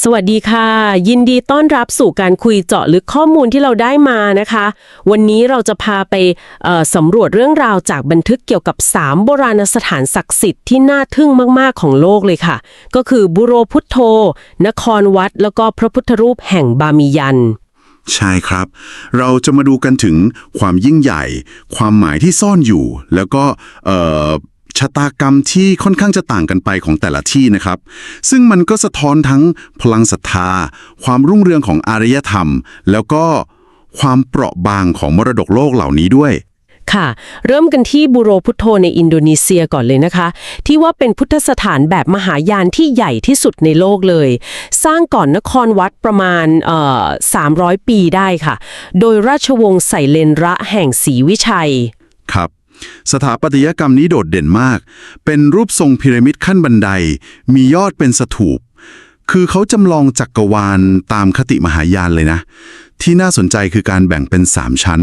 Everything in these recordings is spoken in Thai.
สวัสดีค่ะ ยินดีต้อนรับสู่การคุยเจาะลึกข้อมูลที่เราได้มานะคะ วันนี้เราจะพาไปสำรวจเรื่องราวจากบันทึกเกี่ยวกับ 3 โบราณสถานศักดิ์สิทธิ์ที่น่าทึ่งมาก ๆ ของโลกเลยค่ะ ก็คือบุโรพุทโธ นครวัด แล้วก็พระพุทธรูปแห่งบามิยัน ใช่ครับ เราจะมาดูกันถึงความยิ่งใหญ่ ความหมายที่ซ่อนอยู่ แล้วก็ ชะตากรรมที่ค่อนข้างจะต่างกันไปของแต่ละที่นะครับ ซึ่งมันก็สะท้อนทั้งพลังศรัทธา ความรุ่งเรืองของอารยธรรม แล้วก็ความเปราะบางของมรดกโลกเหล่านี้ด้วยค่ะ เริ่มกันที่บูโรพุทโธในอินโดนีเซียก่อนเลยนะคะ ที่ว่าเป็นพุทธสถานแบบมหายานที่ใหญ่ที่สุดในโลกเลย สร้างก่อนนครวัดประมาณเอ่อ300ปีได้ค่ะ โดยราชวงศ์ไสเลนระแห่งศรีวิชัย ครับ สถาปัตยกรรมนี้โดดเด่นมาก เป็นรูปทรงพีระมิดขั้นบันได มียอดเป็นสถูป คือเขาจำลองจักกรวาลตามคติมหายานเลยนะ ที่น่าสนใจคือการแบ่งเป็น 3 ชั้น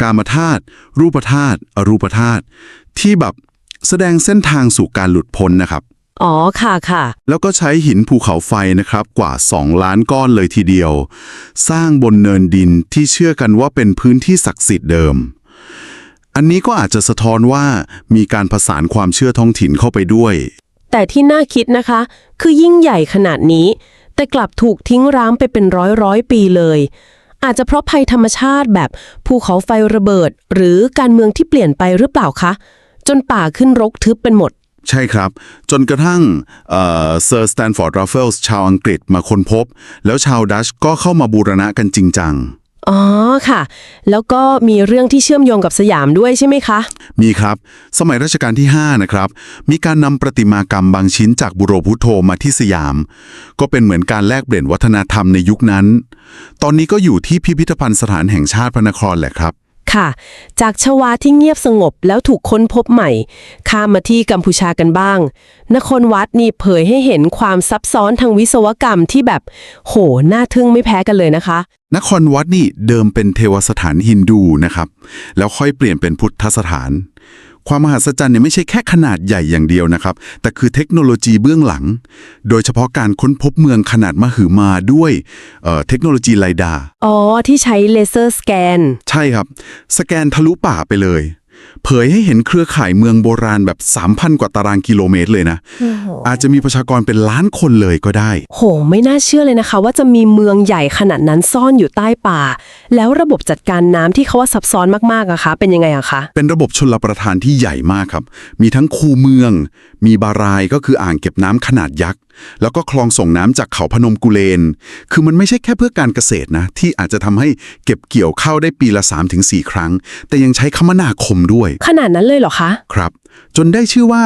กามธาตุ รูปธาตุ อรูปธาตุ ที่แบบแสดงเส้นทางสู่การหลุดพ้นนะครับ อ๋อ ค่ะค่ะ แล้วก็ใช้หินภูเขาไฟนะครับกว่า 2 ล้านก้อนเลยทีเดียว สร้างบนเนินดินที่เชื่อกันว่าเป็นพื้นที่ศักดิ์สิทธิ์เดิม อันนี้ก็อาจจะสะท้อนว่ามีการผสานความเชื่อท้องถิ่นเข้าไปด้วย แต่ที่น่าคิดนะคะ คือยิ่งใหญ่ขนาดนี้ แต่กลับถูกทิ้งร้างไปเป็นร้อยร้อยปีเลย อาจจะเพราะภัยธรรมชาติแบบภูเขาไฟระเบิด หรือการเมืองที่เปลี่ยนไปหรือเปล่าคะ จนป่าขึ้นรกทึบเป็นหมด ใช่ครับ จนกระทั่งเซอร์สแตนฟอร์ดราฟเฟลส์ชาวอังกฤษมาค้นพบ แล้วชาวดัชก็เข้ามาบูรณะกันจริงจัง อ๋อค่ะ แล้วก็มีเรื่องที่เชื่อมโยงกับสยามด้วยใช่ไหมคะ มีครับ สมัยรัชกาลที่ 5 นะครับ มีการนำประติมากรรมบางชิ้นจากบุโรพุทโธมาที่สยาม ก็เป็นเหมือนการแลกเปลี่ยนวัฒนธรรมในยุคนั้น ตอนนี้ก็อยู่ที่พิพิธภัณฑ์สถานแห่งชาติพระนครแหละครับ ค่ะ จากชวาที่เงียบสงบแล้วถูกค้นพบใหม่ ข้ามมาที่กัมพูชากันบ้าง นครวัดนี่เผยให้เห็นความซับซ้อนทางวิศวกรรมที่แบบ โห น่าทึ่งไม่แพ้กันเลยนะคะ นครวัดนี่เดิมเป็นเทวสถานฮินดูนะครับ แล้วค่อยเปลี่ยนเป็นพุทธสถาน ความมหัศจรรย์เนี่ยไม่ใช่แค่ขนาดใหญ่อย่างเดียวนะครับ แต่คือเทคโนโลยีเบื้องหลัง โดยเฉพาะการค้นพบเมืองขนาดมหึมาด้วยเอ่อเทคโนโลยีไลดาร์อ๋อ ที่ใช้เลเซอร์สแกน ใช่ครับ สแกนทะลุป่าไปเลย เผยให้เห็นเครือข่ายเมืองโบราณแบบ 3,000 กว่าตารางกิโลเมตรเลยนะ อาจจะมีประชากรเป็นล้านคนเลยก็ได้ โห ไม่น่าเชื่อเลยนะคะ ว่าจะมีเมืองใหญ่ขนาดนั้นซ่อนอยู่ใต้ป่า แล้วระบบจัดการน้ำที่เขาว่าซับซ้อนมากๆอะคะ เป็นยังไงอะคะ เป็นระบบชลประทานที่ใหญ่มากครับ มีทั้งคูเมือง มีบารายก็คืออ่างเก็บน้ำขนาดยักษ์ แล้วก็คลองส่งน้ำจากเขาพนมกุเลน คือมันไม่ใช่แค่เพื่อการเกษตรนะ ที่อาจจะทำให้เก็บเกี่ยวข้าวได้ปีละ 3-4 ครั้ง แต่ยังใช้คมนาคมด้วย ขนาดนั้นเลยเหรอคะ ครับ จนได้ชื่อว่า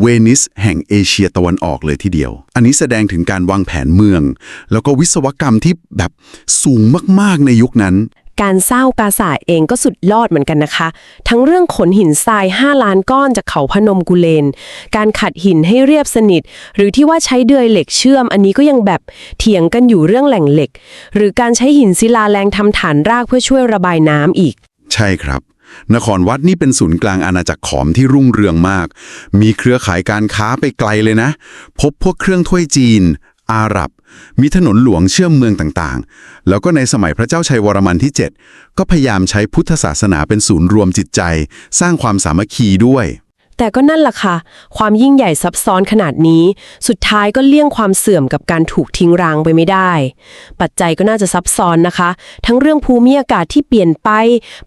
เวนิสแห่งเอเชียตะวันออกเลยทีเดียว อันนี้แสดงถึงการวางแผนเมือง แล้วก็วิศวกรรมที่แบบสูงมากๆในยุคนั้นการสร้าปราสาทเองก็สุดยอดเหมือนกันนะคะ ทั้งเรื่องขนหินทราย 5 ล้านก้อนจากเขาพนมกุเลน การขัดหินให้เรียบสนิท หรือที่ว่าใช้เดือยเหล็กเชื่อม อันนี้ก็ยังแบบเถียงกันอยู่เรื่องแหล่งเหล็ก หรือการใช้หินศิลาแรงทำฐานรากเพื่อช่วยระบายน้ำอีก ใช่ครับ นครวัดนี่เป็นศูนย์กลางอาณาจักรขอมที่รุ่งเรืองมาก มีเครือข่ายการค้าไปไกลเลยนะ พบพวกเครื่องถ้วยจีน อาหรับ มีถนนหลวงเชื่อมเมืองต่างๆ แล้วก็ในสมัยพระเจ้าชัยวรมันที่ 7 ก็พยายามใช้พุทธศาสนาเป็นศูนย์รวมจิตใจ สร้างความสามัคคีด้วย แต่ก็นั่นล่ะค่ะ ความยิ่งใหญ่ซับซ้อนขนาดนี้ สุดท้ายก็เลี่ยงความเสื่อมกับการถูกทิ้งร้างไปไม่ได้ ปัจจัยก็น่าจะซับซ้อนนะคะ ทั้งเรื่องภูมิอากาศที่เปลี่ยนไป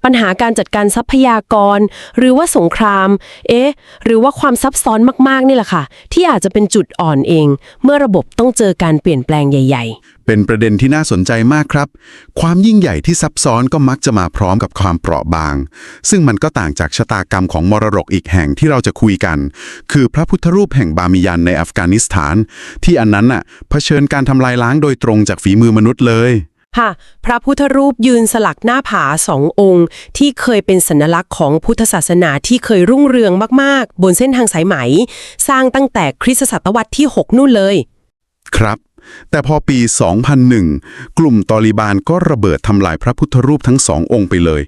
ปัญหาการจัดการทรัพยากร หรือว่าสงคราม เอ๊ะ หรือว่าความซับซ้อนมากๆนี่แหละค่ะ ที่อาจจะเป็นจุดอ่อนเอง เมื่อระบบต้องเจอการเปลี่ยนแปลงใหญ่ ๆเป็นประเด็นที่น่าสนใจมากครับ ความยิ่งใหญ่ที่ซับซ้อนก็มักจะมาพร้อมกับความเปราะบาง ซึ่งมันก็ต่างจากชะตากรรมของมรดกอีกแห่งที่เราจะคุยกัน คือพระพุทธรูปแห่งบามิยันในอัฟกานิสถาน ที่อันนั้นน่ะเผชิญการทำลายล้างโดยตรงจากฝีมือมนุษย์เลยค่ะพระพุทธรูปยืนสลักหน้าผาสององค์ ที่เคยเป็นสัญลักษณ์ของพุทธศาสนาที่เคยรุ่งเรืองมาก ๆ บนเส้นทางสายไหม สร้างตั้งแต่คริสตศตวรรษที่ 6 นู่นเลย ครับ แต่พอปี 2001 กลุ่มตอริบานก็ระเบิดทำลายพระพุทธรูปทั้งสององค์ไปเลย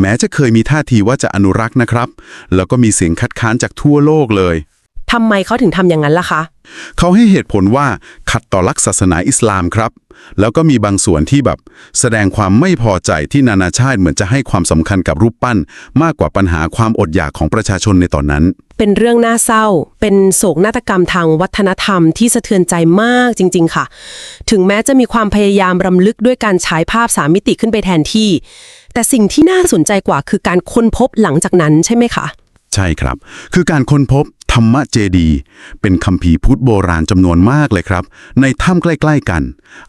แม้จะเคยมีท่าทีว่าจะอนุรักษ์นะครับ แล้วก็มีเสียงคัดค้านจากทั่วโลกเลย ทำไมเขาถึงทำอย่างนั้นล่ะคะ เขาให้เหตุผลว่าขัดต่อลักษณ์ศาสนาอิสลามครับ แล้วก็มีบางส่วนที่แบบแสดงความไม่พอใจที่นานาชาติเหมือนจะให้ความสำคัญกับรูปปั้น มากกว่าปัญหาความอดอยากของประชาชนในตอนนั้น เป็นเรื่องน่าเศร้า เป็นโศกนาฏกรรมทางวัฒนธรรมที่สะเทือนใจมากจริง ๆ ค่ะ ถึงแม้จะมีความพยายามรำลึกด้วยการฉายภาพสามมิติขึ้นไปแทนที่ แต่สิ่งที่น่าสนใจกว่าคือการค้นพบหลังจากนั้นใช่ไหมคะ ใช่ครับ คือการค้นพบ ธรรมเจดีย์เป็นคัมภีร์พุทธโบราณจำนวนมากเลยครับ ในถ้ำใกล้ ๆ กัน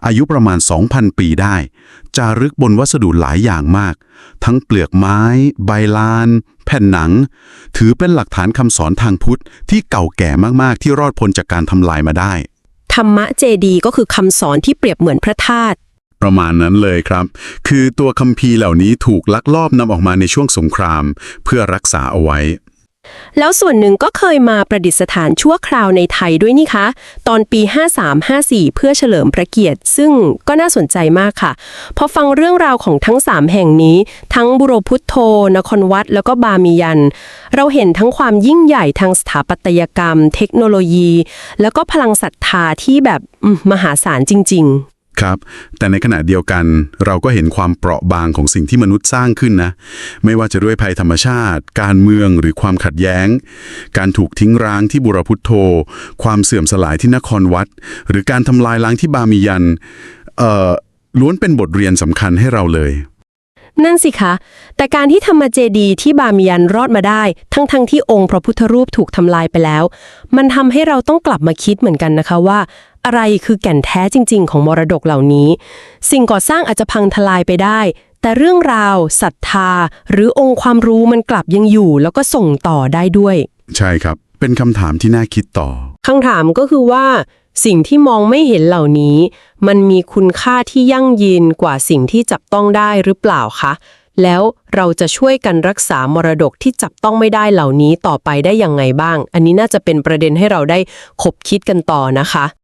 อายุประมาณ 2,000 ปีได้ จารึกบนวัสดุหลายอย่างมาก ทั้งเปลือกไม้ ใบลาน แผ่นหนัง ถือเป็นหลักฐานคำสอนทางพุทธที่เก่าแก่มากๆ ที่รอดพ้นจากการทำลายมาได้ ธรรมะเจดีย์ก็คือคำสอนที่เปรียบเหมือนพระธาตุประมาณนั้นเลยครับ คือตัวคัมภีร์เหล่านี้ถูกลักลอบนำออกมาในช่วงสงคราม เพื่อรักษาเอาไว้ แล้วส่วนหนึ่งก็เคยมาประดิษฐานชั่วคราวในไทยด้วยนี่คะ ตอนปี 53-54 เพื่อเฉลิมพระเกียรติ ซึ่งก็น่าสนใจมากค่ะ พอฟังเรื่องราวของทั้ง 3 แห่งนี้ ทั้งบุโรพุทโธ นครวัด แล้วก็บามียัน เราเห็นทั้งความยิ่งใหญ่ทางสถาปัตยกรรม เทคโนโลยี แล้วก็พลังศรัทธาที่แบบมมหาศาลจริง ๆ ครับ แต่ในขณะเดียวกันเราก็เห็นความเปราะบางของสิ่งที่มนุษย์สร้างขึ้นนะ ไม่ว่าจะด้วยภัยธรรมชาติ การเมืองหรือความขัดแย้ง การถูกทิ้งร้างที่บุรพุทโธ ความเสื่อมสลายที่นครวัด หรือการทำลายล้างที่บามียันเอ่อล้วนเป็นบทเรียนสำคัญให้เราเลย นั่นสิคะ แต่การที่ธรรมเจดีที่บามียันรอดมาได้ ทั้งๆทที่องค์พระพุทธรูปถูกทำลายไปแล้ว มันทำให้เราต้องกลับมาคิดเหมือนกันนะคะว่า อะไรคือแก่นแท้จริง ๆ ของมรดกเหล่านี้ สิ่งก่อสร้างอาจจะพังทลายไปได้ แต่เรื่องราวศรัทธา หรือองค์ความรู้มันกลับยังอยู่ แล้วก็ส่งต่อได้ด้วย ใช่ครับ เป็นคำถามที่น่าคิดต่อคำถามก็คือว่า สิ่งที่มองไม่เห็นเหล่านี้ มันมีคุณค่าที่ยั่งยืนกว่าสิ่งที่จับต้องได้หรือเปล่าคะแล้วเราจะช่วยกันรักษามรดกที่จับต้องไม่ได้เหล่านี้ต่อไปได้ยังไงบ้าง อันนี้น่าจะเป็นประเด็นให้เราได้คบคิดกันต่อนะคะ